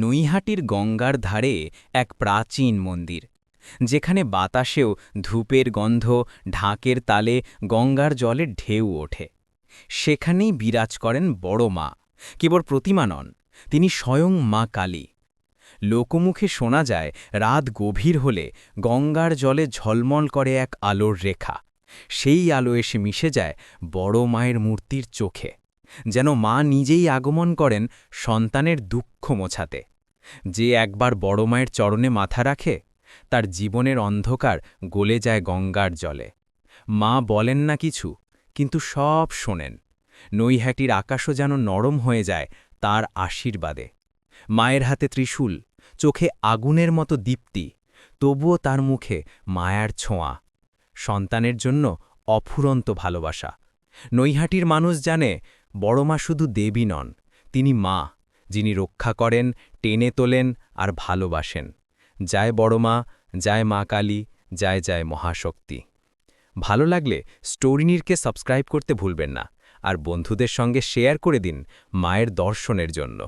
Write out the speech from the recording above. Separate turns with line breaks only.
নৈহাটির গঙ্গার ধারে এক প্রাচীন মন্দির, যেখানে বাতাসেও ধূপের গন্ধ, ঢাকের তালে গঙ্গার জলে ঢেউ ওঠে। সেখানেই বিরাজ করেন বড় মা, কেবল প্রতিমা নন, তিনি স্বয়ং মা কালী। লোকমুখে শোনা যায়, রাত গভীর হলে গঙ্গার জলে ঝলমল করে এক আলোর রেখা। সেই আলো এসে মিশে যায় বড় মায়ের মূর্তির চোখে। যেন মা নিজেই আগমন করেন সন্তানের দুঃখ মোছাতে। যে একবার বড় মায়ের চরণে মাথা রাখে, তার জীবনের অন্ধকার গলে যায় গঙ্গার জলে। মা বলেন না কিছু, কিন্তু সব শোনেন। নৈহাটির আকাশও যেন নরম হয়ে যায় তার আশীর্বাদে। মায়ের হাতে ত্রিশূল, চোখে আগুনের মতো দীপ্তি, তবুও তার মুখে মায়ার ছোঁয়া। সন্তানের জন্য অফুরন্ত ভালোবাসা। নৈহাটির মানুষ জানে বড়মা শুধু দেবী নন, তিনি মা, যিনি রক্ষা করেন, টেনে তোলেন আর ভালোবাসেন। যায় বড়মা যায় মা কালী, যায় যায় মহাশক্তি। ভালো লাগলে স্টোরিনিরকে সাবস্ক্রাইব করতে ভুলবেন না, আর বন্ধুদের সঙ্গে শেয়ার করে দিন মায়ের দর্শনের জন্য।